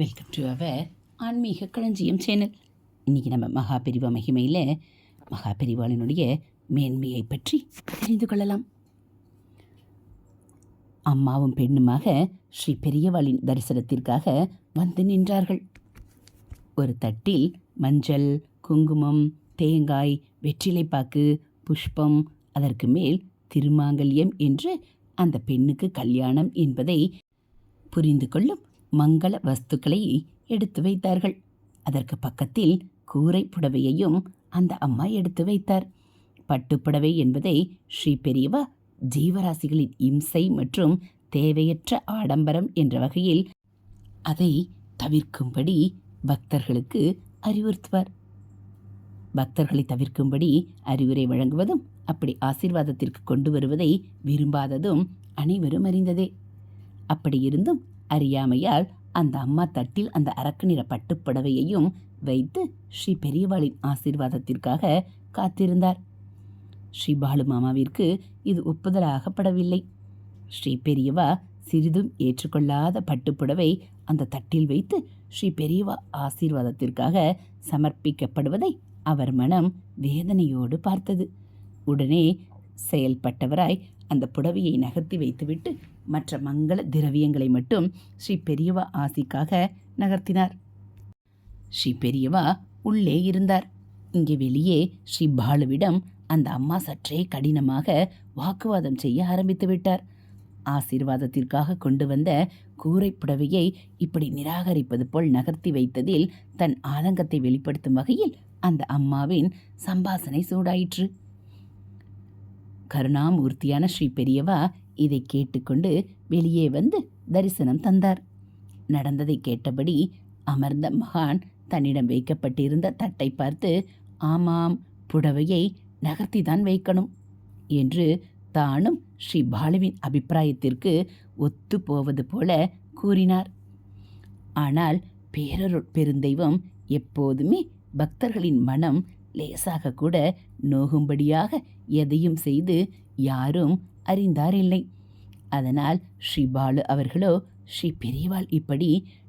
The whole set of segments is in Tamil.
வெல்கம் டு அவர் ஆன்மீக களஞ்சியம் சேனல். இன்றைக்கி நம்ம மகாபெரிவா மகிமையில் மகாபெரிவாளினுடைய மேன்மையை பற்றி தெரிந்து கொள்ளலாம். அம்மாவும் பெண்ணுமாக ஸ்ரீ பெரியவாளின் தரிசனத்திற்காக வந்து நின்றார்கள். ஒரு தட்டில் மஞ்சள் குங்குமம் தேங்காய் வெற்றிலைப்பாக்கு புஷ்பம் அதற்கு மேல் திருமாங்கல்யம் என்று அந்த பெண்ணுக்கு கல்யாணம் என்பதை புரிந்து கொள்ளும் மங்கள வஸ்துக்களை எடுத்து வைத்தார்கள். அதற்கு பக்கத்தில் கூரை புடவையையும் அந்த அம்மா எடுத்து வைத்தார். பட்டுப்புடவை என்பதை ஸ்ரீ பெரியவா ஜீவராசிகளின் இம்சை மற்றும் தேவையற்ற ஆடம்பரம் என்ற வகையில் அதை தவிர்க்கும்படி பக்தர்களுக்கு அறிவுறுத்துவார். பக்தர்களை தவிர்க்கும்படி அறிவுரை வழங்குவதும் அப்படி ஆசீர்வாதத்திற்கு கொண்டு வருவதை விரும்பாததும் அனைவரும் அறிந்ததே. அப்படியிருந்தும் அறியாமையால் அந்த அம்மா தட்டில் அந்த அரக்கு நிற பட்டுப்புடவையையும் வைத்து ஸ்ரீ பெரியவாளின் ஆசீர்வாதத்திற்காக காத்திருந்தார். ஸ்ரீ பாலு மாமாவிற்கு இது ஒப்புதலாகப்படவில்லை. ஸ்ரீ பெரியவா சிறிதும் ஏற்றுக்கொள்ளாத பட்டுப்புடவை அந்த தட்டில் வைத்து ஸ்ரீ பெரியவா ஆசீர்வாதத்திற்காக சமர்ப்பிக்கப்படுவதை அவர் மனம் வேதனையோடு பார்த்தது. உடனே செயல்பட்டவராய் அந்த புடவையை நகர்த்தி வைத்துவிட்டு மற்ற மங்கள திரவியங்களை மட்டும் ஸ்ரீ பெரியவா ஆசிக்காக நகர்த்தினார். ஸ்ரீ பெரியவா உள்ளே இருந்தார். இங்கே வெளியே ஸ்ரீ பாலுவிடம் அந்த அம்மா சற்றே கடினமாக வாக்குவாதம் செய்ய ஆரம்பித்து விட்டார். ஆசீர்வாதத்திற்காக கொண்டு வந்த கூரை புடவையை இப்படி நிராகரிப்பது போல் நகர்த்தி வைத்ததில் தன் ஆதங்கத்தை வெளிப்படுத்தும் வகையில் அந்த அம்மாவின் சம்பாசனை சூடாயிற்று. கருணாமூர்த்தியான ஸ்ரீ பெரியவா இதை கேட்டுக்கொண்டு வெளியே வந்து தரிசனம் தந்தார். நடந்ததை கேட்டபடி அமர்ந்த மகான் தன்னிடம் வைக்கப்பட்டிருந்த தட்டை பார்த்து ஆமாம் புடவையை நகர்த்திதான் வைக்கணும் என்று தானும் ஸ்ரீ பாலுவின் அபிப்பிராயத்திற்கு ஒத்து போவது போல கூறினார். ஆனால் பேரருட் பெருந்தெய்வம் எப்போதுமே பக்தர்களின் மனம் லேசாக கூட நோகும்படியாக எதையும் செய்து யாரும் அறிந்தாரில்லை. அதனால் ஸ்ரீபாலு அவர்களோ ஸ்ரீ பெரியவாள் இப்படி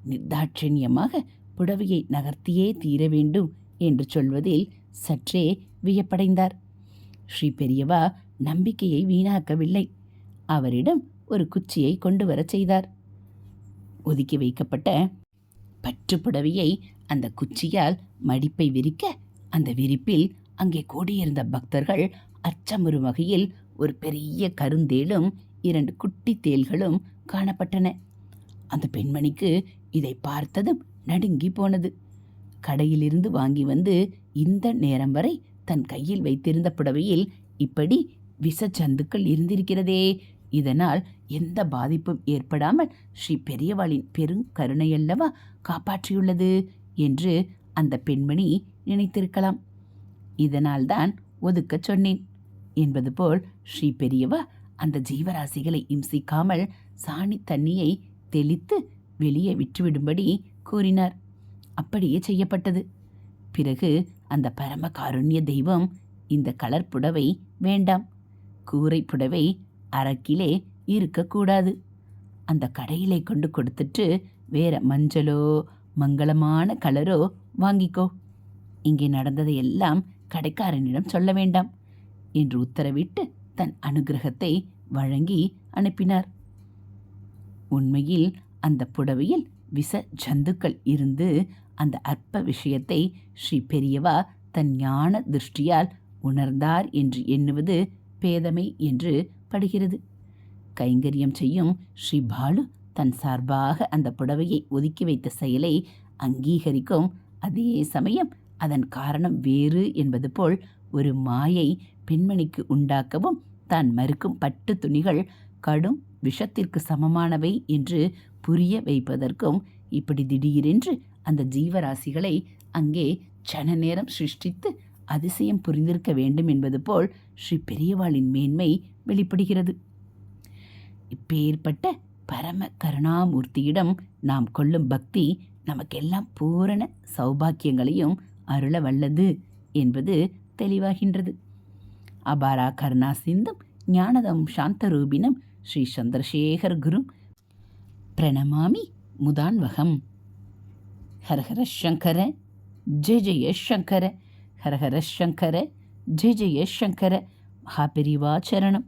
நிர்தாட்சண்யமாக புடவையை நகர்த்தியே தீர வேண்டும் என்று சொல்வதில் சற்றே வியப்படைந்தார். ஸ்ரீ பெரியவா நம்பிக்கையை வீணாக்கவில்லை. அவரிடம் ஒரு குச்சியை கொண்டு வரச் செய்தார். ஒதுக்கி வைக்கப்பட்ட பற்று புடவையை அந்த குச்சியால் மடிப்பை விரிக்க அந்த விரிப்பில் அங்கே கூடியிருந்த பக்தர்கள் அச்சமுறும் வகையில் ஒரு பெரிய கருந்தேலும் இரண்டு குட்டி தேள்களும் காணப்பட்டன. அந்த பெண்மணிக்கு இதை பார்த்ததும் நடுங்கி போனது. கடையிலிருந்து வாங்கி வந்து இந்த நேரம் வரை தன் கையில் வைத்திருந்த புடவையில் இப்படி விசச்சந்துக்கள் இருந்திருக்கிறதே. இதனால் எந்த பாதிப்பும் ஏற்படாமல் ஸ்ரீ பெரியவாளின் பெருங்கருணையல்லவா காப்பாற்றியுள்ளது என்று அந்த பெண்மணி நினைத்திருக்கலாம். இதனால்தான் ஒதுக்கச் சொன்னேன். என்பது போல் ஸ்ரீ பெரியவா அந்த ஜீவராசிகளை இம்சிக்காமல் சாணி தண்ணியை தெளித்து வெளியே விட்டுவிடும்படி கூறினார். அப்படியே செய்யப்பட்டது. பிறகு அந்த பரம காருண்ய தெய்வம் இந்த கலர் புடவை வேண்டாம். கூரை புடவை அரக்கிலே இருக்கக்கூடாது. அந்த கடையிலே கொண்டு கொடுத்துட்டு வேற மஞ்சளோ மங்களமான கலரோ வாங்கிக்கோ. இங்கே நடந்ததை எல்லாம் கடைக்காரனிடம் சொல்ல வேண்டாம் என்று உத்தரவிட்டு தன் அனுகிரகத்தை வழங்கி அனுப்பினார். உண்மையில் அந்த புடவையில் விஷ ஜந்துக்கள் இருந்து அந்த அற்ப விஷயத்தை ஸ்ரீ பெரியவா தன் ஞான திருஷ்டியால் உணர்ந்தார் என்று எண்ணுவது பேதமை என்று படுகிறது. கைங்கரியம் செய்யும் ஸ்ரீ பாலு தன் சார்பாக அந்த புடவையை ஒதுக்கி வைத்த செயலை அங்கீகரிக்கும் அதே சமயம் அதன் காரணம் வேறு என்பது போல் ஒரு மாயை பெண்மணிக்கு உண்டாக்கவும் தான் மறுக்கும் பட்டு துணிகள் கடும் விஷத்திற்கு சமமானவை என்று புரிய வைப்பதற்கும் இப்படி திடீரென்று அந்த ஜீவராசிகளை அங்கே சன நேரம் சிருஷ்டித்து அதிசயம் புரிந்திருக்க வேண்டும் என்பது போல் ஸ்ரீ பெரியவாளின் மேன்மை வெளிப்படுகிறது. இப்பேற்பட்ட பரம கருணாமூர்த்தியிடம் நாம் கொள்ளும் பக்தி நமக்கெல்லாம் பூரண சௌபாக்கியங்களையும் அருள வல்லது என்பது தெளிவாகின்றது. அபாரா கருணா சிந்தும் ஞானதம் சாந்தரூபினம் ஸ்ரீ சந்திரசேகர் குரும் பிரணமாமி முதான்வகம். ஹரஹர சங்கர ஜெய ஜெய சங்கர ஹரஹர சங்கர ஜெய ஜெய சங்கர மகாபெரிவா சரணம்.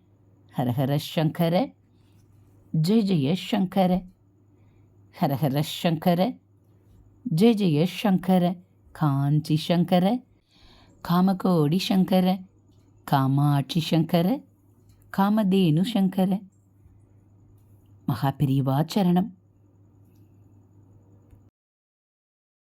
ஹரஹர சங்கர ஜெய ஜெய சங்கர ஹரஹர சங்கர ஜெய ஜெய சங்கர காஞ்சி சங்கர காமகோடி சங்கர காமாட்சி சங்கர காமதேனு சங்கர மகாபிரிவாச்சரணம்